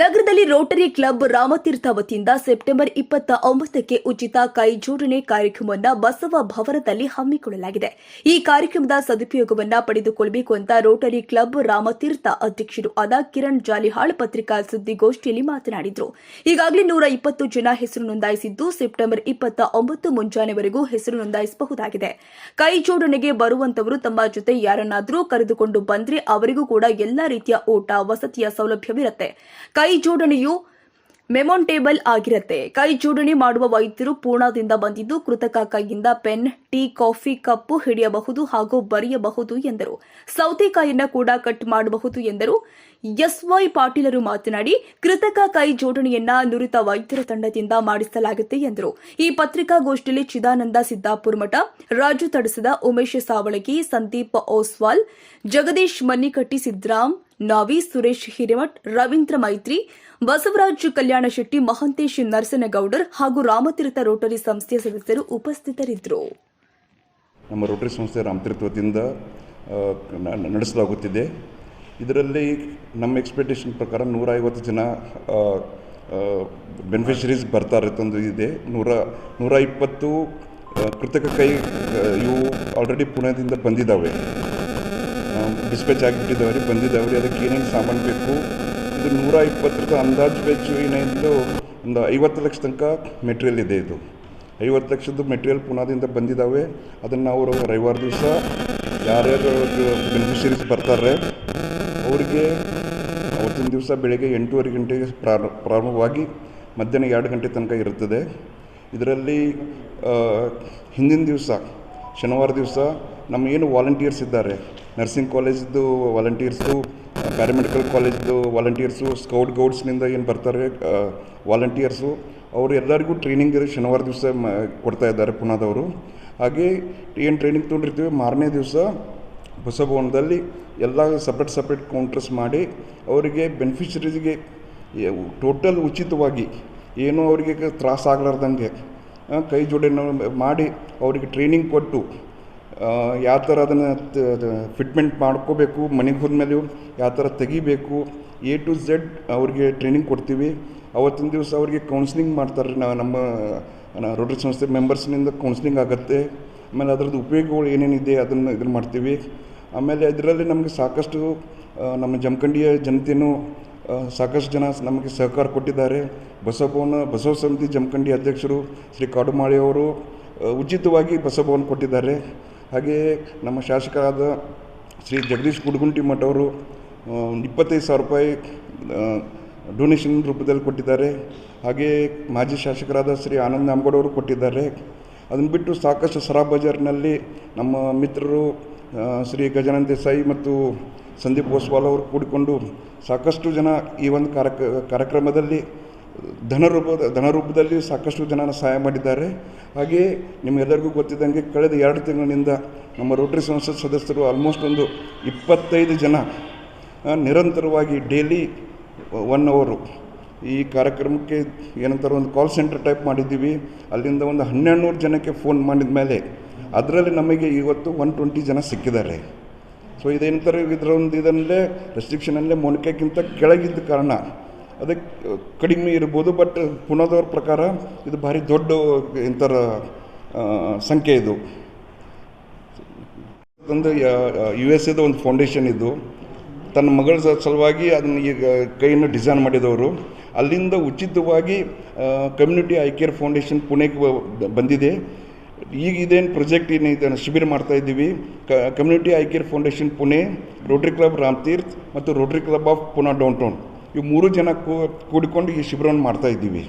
ನಗರದಲ್ಲಿ Rotary club Ramtirth ವತಿಯಿಂದ September ಇಪ್ಪತ್ತ ಒಂಬತ್ತಕ್ಕೆ ಉಚಿತ ಕೈ ಜೋಡಣೆ ಕಾರ್ಯಕ್ರಮವನ್ನು ಬಸವ ಭವನದಲ್ಲಿ ಹಮ್ಮಿಕೊಳ್ಳಲಾಗಿದೆ. ಈ ಕಾರ್ಯಕ್ರಮದ ಸದುಪಯೋಗವನ್ನ ಪಡೆದುಕೊಳ್ಳಬೇಕು ಅಂತ ರೋಟರಿ ಕ್ಲಬ್ ರಾಮತೀರ್ಥ ಅಧ್ಯಕ್ಷರು ಆದ ಕಿರಣ್ ಜಾಲಿಹಾಳ್ ಪತ್ರಿಕಾ ಸುದ್ದಿಗೋಷ್ಠಿಯಲ್ಲಿ ಮಾತನಾಡಿದರು. ಈಗಾಗಲೇ ನೂರ ಇಪ್ಪತ್ತು ಜನ ಹೆಸರು ನೋಂದಾಯಿಸಿದ್ದು ಸೆಪ್ಟೆಂಬರ್ ಇಪ್ಪತ್ತ ಒಂಬತ್ತು ಮುಂಜಾನೆವರೆಗೂ ಹೆಸರು ನೋಂದಾಯಿಸಬಹುದಾಗಿದೆ. ಕೈ ಜೋಡಣೆಗೆ ಬರುವಂತವರು ತಮ್ಮ ಜೊತೆ ಯಾರನ್ನಾದರೂ ಕರೆದುಕೊಂಡು ಬಂದ್ರೆ ಅವರಿಗೂ ಕೂಡ ಎಲ್ಲಾ ರೀತಿಯ ಊಟ, ವಸತಿಯ ಸೌಲಭ್ಯವಿರುತ್ತೆ. ಕೈ ಜೋಡಣೆಯು ಮೆಮೊಂಟೇಬಲ್ ಆಗಿರುತ್ತೆ. ಕೈ ಜೋಡಣೆ ಮಾಡುವ ವೈದ್ಯರು ಪೂರ್ಣದಿಂದ ಬಂದಿದ್ದು ಕೃತಕ ಕೈಯಿಂದ ಪೆನ್, ಟೀ, ಕಾಫಿ, ಕಪ್ಪು ಹಿಡಿಯಬಹುದು ಹಾಗೂ ಬರೆಯಬಹುದು ಎಂದರು. ಸೌತೆಕಾಯಿಯನ್ನ ಕೂಡ ಕಟ್ ಮಾಡಬಹುದು ಎಂದರು. ಎಸ್ವೈ ಪಾಟೀಲರು ಮಾತನಾಡಿ, ಕೃತಕ ಕೈ ಜೋಡಣೆಯನ್ನ ನುರಿತ ವೈದ್ಯರ ತಂಡದಿಂದ ಮಾಡಿಸಲಾಗುತ್ತೆ ಎಂದರು. ಈ ಪತ್ರಿಕಾಗೋಷ್ಠಿಯಲ್ಲಿ ಚಿದಾನಂದ ಸಿದ್ದಾಪುರ ಮಠ, ರಾಜು ತಡಸದ ಉಮೇಶ್ ಸಾವಳಗಿ, ಸಂದೀಪ್ ಓಸ್ವಾಲ್, ಜಗದೀಶ್ ಮನ್ನಿಕಟ್ಟಿ ಸಿದ್ದರಾಮ್ ನಾವಿ ಸುರೇಶ್ ಹಿರೇಮಠ್, ರವೀಂದ್ರ ಮೈತ್ರಿ, ಬಸವರಾಜ್ ಕಲ್ಯಾಣ ಶೆಟ್ಟಿ, ಮಹಂತೇಶ್ ನರಸನಗೌಡರ್ ಹಾಗೂ ರಾಮತೀರ್ಥ ರೋಟರಿ ಸಂಸ್ಥೆಯ ಸದಸ್ಯರು ಉಪಸ್ಥಿತರಿದ್ದರು. ನಮ್ಮ ರೋಟರಿ ಸಂಸ್ಥೆ ರಾಮತೀರ್ಥ ವತಿಯಿಂದ ನಡೆಸಲಾಗುತ್ತಿದೆ. ಇದರಲ್ಲಿ ನಮ್ಮ ಎಕ್ಸ್ಪೆಕ್ಟೇಷನ್ ಪ್ರಕಾರ ನೂರ ಐವತ್ತು ಜನ ಬೆನಿಫಿಷರೀಸ್ ಬರ್ತಾ ತಂದು ಇದೆ. ನೂರ ನೂರ ಇಪ್ಪತ್ತು ಕೃತಕ ಕೈ ಇವು ಆಲ್ರೆಡಿ ಪುಣೆದಿಂದ ಬಂದಿದ್ದಾವೆ. ಡಿಸ್ಪ್ಯಾಚ್ ಆಗಿಬಿಟ್ಟಿದ್ದಾವೆ. ರೀ ಬಂದಿದ್ದಾವೆ. ರೀ ಅದಕ್ಕೆ ಏನೇನು ಸಾಮಾನು ಬೇಕು? ಇದು ನೂರ ಇಪ್ಪತ್ತರದ ಅಂದಾಜು ವೆಚ್ಚ ಏನೇನು ಒಂದು ಐವತ್ತು ಲಕ್ಷ ತನಕ ಮೆಟೀರಿಯಲ್ ಇದೆ ಇದು. ಐವತ್ತು ಲಕ್ಷದ ಮೆಟೀರಿಯಲ್ ಪುನಾದಿಂದ ಬಂದಿದ್ದಾವೆ. ಅದನ್ನು ಅವರು ರವಿವಾರ ದಿವಸ ಯಾರ್ಯಾರು ಬೆನಿಫಿಷರೀಸ್ ಬರ್ತಾರೆ, ಅವರಿಗೆ ಅವತ್ತಿನ ದಿವಸ ಬೆಳಗ್ಗೆ ಎಂಟೂವರೆ ಗಂಟೆಗೆ ಪ್ರಾರ, ಪ್ರಾರಂಭವಾಗಿ ಮಧ್ಯಾಹ್ನ ಎರಡು ಗಂಟೆ ತನಕ ಇರುತ್ತದೆ. ಇದರಲ್ಲಿ ಹಿಂದಿನ ದಿವಸ, ಶನಿವಾರ ದಿವಸ ನಮ್ಮ ಏನು ವಾಲಂಟಿಯರ್ಸ್ ಇದ್ದಾರೆ ನರ್ಸಿಂಗ್ ಕಾಲೇಜ್ದು ವಾಲಂಟಿಯರ್ಸು ಪ್ಯಾರಾಮೆಡಿಕಲ್ ಕಾಲೇಜ್ದು ವಾಲಂಟೀರ್ಸು ಸ್ಕೌಟ್ ಗೌಡ್ಸ್ನಿಂದ ಏನು ಬರ್ತಾರೆ ವಾಲಂಟಿಯರ್ಸು ಅವರು ಎಲ್ಲರಿಗೂ ಟ್ರೈನಿಂಗ್ ಶನಿವಾರ ದಿವಸ ಮ ಕೊಡ್ತಾ ಇದ್ದಾರೆ ಪುನಾದವರು. ಹಾಗೆ ಏನು ಟ್ರೈನಿಂಗ್ ತೊಗೊಂಡಿರ್ತೀವಿ ಮಾರನೇ ದಿವಸ ಬಸಭವನದಲ್ಲಿ ಎಲ್ಲ ಸಪ್ರೇಟ್ ಸಪ್ರೇಟ್ ಕೌಂಟರ್ಸ್ ಮಾಡಿ ಅವರಿಗೆ ಬೆನಿಫಿಷರೀಸ್ಗೆ ಟೋಟಲ್ ಉಚಿತವಾಗಿ ಏನೂ ಅವರಿಗೆ ತ್ರಾಸ ಆಗ್ಲಾರ್ದಂಗೆ ಆ, ಕೈ ಜೋಡಣೆ ಮಾಡಿ ಅವರಿಗೆ ಟ್ರೈನಿಂಗ್ ಕೊಟ್ಟು ಯಾವ ಥರ ಅದನ್ನು ಫಿಟ್ಮೆಂಟ್ ಮಾಡ್ಕೋಬೇಕು, ಮನೆಗೆ ಹೋದ್ಮೇಲೆ ಯಾವ ಥರ ತೆಗಿಬೇಕು ಎ ಟು ಝೆಡ್ ಅವ್ರಿಗೆ ಟ್ರೈನಿಂಗ್ ಕೊಡ್ತೀವಿ. ಅವತ್ತಿನ ದಿವಸ ಅವರಿಗೆ ಕೌನ್ಸಿಲಿಂಗ್ ಮಾಡ್ತಾರೆ ನಾವು ನಮ್ಮ ರೋಟರಿ ಸಂಸ್ಥೆ ಮೆಂಬರ್ಸ್ನಿಂದ ಕೌನ್ಸಿಲಿಂಗ್ ಆಗುತ್ತೆ. ಆಮೇಲೆ ಅದರದ್ದು ಉಪಯೋಗಗಳು ಏನೇನಿದೆ ಅದನ್ನು ಇದನ್ನು ಮಾಡ್ತೀವಿ. ಆಮೇಲೆ ಇದರಲ್ಲಿ ನಮಗೆ ಸಾಕಷ್ಟು ನಮ್ಮ ಜಮಖಂಡಿಯ ಜನತೆಯೂ ಸಾಕಷ್ಟು ಜನ ನಮಗೆ ಸಹಕಾರ ಕೊಟ್ಟಿದ್ದಾರೆ. ಬಸವಭವನ, ಬಸವ ಸಮಿತಿ ಜಮಖಂಡಿ ಅಧ್ಯಕ್ಷರು ಶ್ರೀ ಕಾಡುಮಾಳಿ ಅವರು ಉಚಿತವಾಗಿ ಬಸವಭವನ ಕೊಟ್ಟಿದ್ದಾರೆ. ಹಾಗೆ ನಮ್ಮ ಶಾಸಕರಾದ ಶ್ರೀ ಜಗದೀಶ್ ಗುಡ್ಗುಂಟಿ ಮಠ ಅವರು ಇಪ್ಪತ್ತೈದು ಸಾವಿರ ರೂಪಾಯಿ ಡೊನೇಷನ್ ರೂಪದಲ್ಲಿ ಕೊಟ್ಟಿದ್ದಾರೆ. ಹಾಗೆಯೇ ಮಾಜಿ ಶಾಸಕರಾದ ಶ್ರೀ ಆನಂದ್ ನಾಮಗೌಡ ಅವರು ಕೊಟ್ಟಿದ್ದಾರೆ. ಅದನ್ನು ಬಿಟ್ಟು ಸಾಕಷ್ಟು ಸರಾ ಬಜಾರ್ನಲ್ಲಿ ನಮ್ಮ ಮಿತ್ರರು ಶ್ರೀ ಗಜಾನಂದ ದೇಸಾಯಿ ಮತ್ತು ಸಂದೀಪ್ ಗೋಸ್ವಾಲ್ ಅವರು ಕೂಡಿಕೊಂಡು ಸಾಕಷ್ಟು ಜನ ಈ ಒಂದು ಕಾರ್ಯಕ, ಕಾರ್ಯಕ್ರಮದಲ್ಲಿ ಧನರೂಪದ ಧನರೂಪದಲ್ಲಿ ಸಾಕಷ್ಟು ಜನನ ಸಹಾಯ ಮಾಡಿದ್ದಾರೆ. ಹಾಗೆಯೇ ನಿಮಗೆಲ್ಲರಿಗೂ ಗೊತ್ತಿದ್ದಂಗೆ ಕಳೆದ ಎರಡು ತಿಂಗಳಿನಿಂದ ನಮ್ಮ ರೋಟರಿ ಸಂಸತ್ ಸದಸ್ಯರು ಆಲ್ಮೋಸ್ಟ್ ಒಂದು ಇಪ್ಪತ್ತೈದು ಜನ ನಿರಂತರವಾಗಿ ಡೈಲಿ ಒನ್ ಅವರು ಈ ಕಾರ್ಯಕ್ರಮಕ್ಕೆ ಏನಂತಾರೆ, ಒಂದು ಕಾಲ್ ಸೆಂಟರ್ ಟೈಪ್ ಮಾಡಿದ್ದೀವಿ. ಅಲ್ಲಿಂದ ಒಂದು ಹನ್ನೆರಡು ನೂರು ಜನಕ್ಕೆ ಫೋನ್ ಮಾಡಿದ ಮೇಲೆ ಅದರಲ್ಲಿ ನಮಗೆ ಇವತ್ತು ಒನ್ ಟ್ವೆಂಟಿ ಜನ ಸಿಕ್ಕಿದ್ದಾರೆ. ಸೊ ಇದೇನಂತಾರೆ ಇದರ ಒಂದು ಇದರಲ್ಲೇ ರೆಸ್ಟ್ರಿಕ್ಷನಲ್ಲೇ ಮೊಣಕೆಗಿಂತ ಕೆಳಗಿದ್ದ ಕಾರಣ ಅದಕ್ಕೆ ಕಡಿಮೆ ಇರ್ಬೋದು ಬಟ್ ಪುನದವ್ರ ಪ್ರಕಾರ ಇದು ಭಾರಿ ದೊಡ್ಡ, ಇಂಥರ ಸಂಖ್ಯೆ ಇದು. ಒಂದು, ಯು ಎಸ್ ಎದು ಒಂದು ಫೌಂಡೇಶನ್ ಇದು. ತನ್ನ ಮಗಳ ಸಲುವಾಗಿ ಅದನ್ನು ಈಗ ಕೈಯನ್ನು ಡಿಸೈನ್ ಮಾಡಿದವರು. ಅಲ್ಲಿಂದ ಉಚಿತವಾಗಿ ಕಮ್ಯುನಿಟಿ ಐ ಕೇರ್ ಫೌಂಡೇಶನ್ ಪುಣೆಗೆ ಬಂದಿದೆ. ಈಗ ಇದೇನು ಪ್ರಾಜೆಕ್ಟ್ ಏನಿದೆ ಶಿಬಿರ ಮಾಡ್ತಾ ಇದ್ದೀವಿ. Community eye care foundation Pune rotary club Ramtirth ಮತ್ತು rotary club of Poona downtown ಇವು ಮೂರು ಜನ ಕೂಡಿಕೊಂಡು ಈ ಶಿಬಿರವನ್ನು ಮಾಡ್ತಾ ಇದ್ದೀವಿ.